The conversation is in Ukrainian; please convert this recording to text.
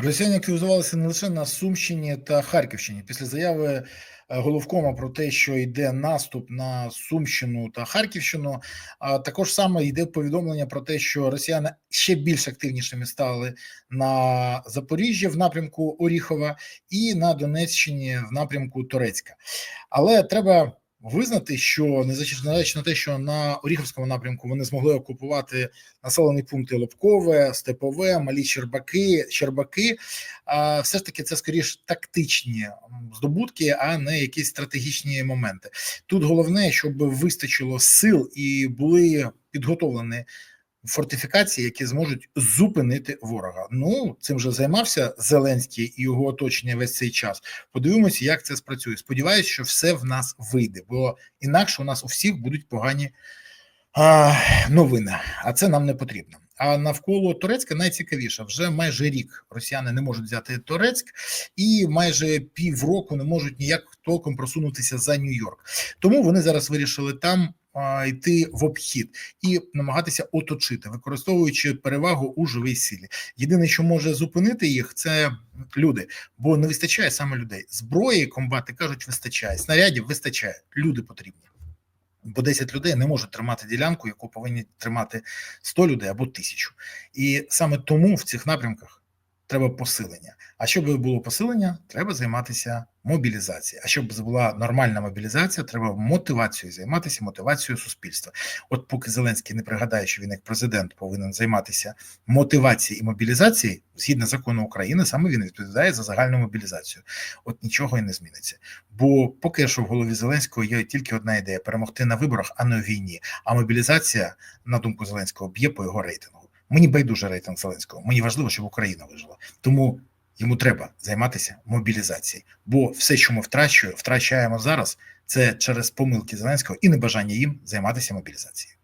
Росіяни активізувалися не лише на Сумщині та Харківщині. Після заяви е, головкома про те, що йде наступ на Сумщину та Харківщину, а також саме йде повідомлення про те, що росіяни ще більш активнішими стали на Запоріжжі в напрямку Оріхова і на Донеччині в напрямку Торецька. Але треба визнати, що незважаючи на те, що на Оріховському напрямку вони змогли окупувати населені пункти Лобкове, Степове, Малі Щербаки, Щербаки, все ж таки це скоріш тактичні здобутки, а не якісь стратегічні моменти. Тут головне, щоб вистачило сил і були підготовлені фортифікації, які зможуть зупинити ворога. Ну цим вже займався Зеленський і його оточення весь цей час. Подивимося, як це спрацює. Сподіваюсь, що все в нас вийде, бо інакше у нас у всіх будуть погані а, новини, а це нам не потрібно. А навколо Турецька найцікавіше вже майже рік росіяни не можуть взяти Турецьк, і майже півроку не можуть ніяк толком просунутися за Нью-Йорк. Тому вони зараз вирішили там йти в обхід і намагатися оточити, використовуючи перевагу у живій силі. Єдине, що може зупинити їх, це люди, бо не вистачає саме людей. Зброї комбати кажуть, вистачає снарядів, вистачає. Люди потрібні. Бо 10 людей не можуть тримати ділянку, яку повинні тримати 100 людей або тисячу. І саме тому в цих напрямках треба посилення. А щоб було посилення, треба займатися мобілізацією. А щоб була нормальна мобілізація, треба мотивацією займатися мотивацією суспільства. От поки Зеленський не пригадає, що він як президент повинен займатися мотивацією і мобілізацією, згідно закону України, саме він відповідає за загальну мобілізацію. От нічого і не зміниться. Бо поки що в голові Зеленського є тільки одна ідея: перемогти на виборах, а не у війні. А мобілізація, на думку Зеленського, б'є по його рейтингу. Мені байдуже рейтинг Зеленського. Мені важливо, щоб Україна вижила. Тому йому треба займатися мобілізацією. Бо все, що ми втрачуємо, втрачаємо зараз, це через помилки Зеленського і небажання їм займатися мобілізацією.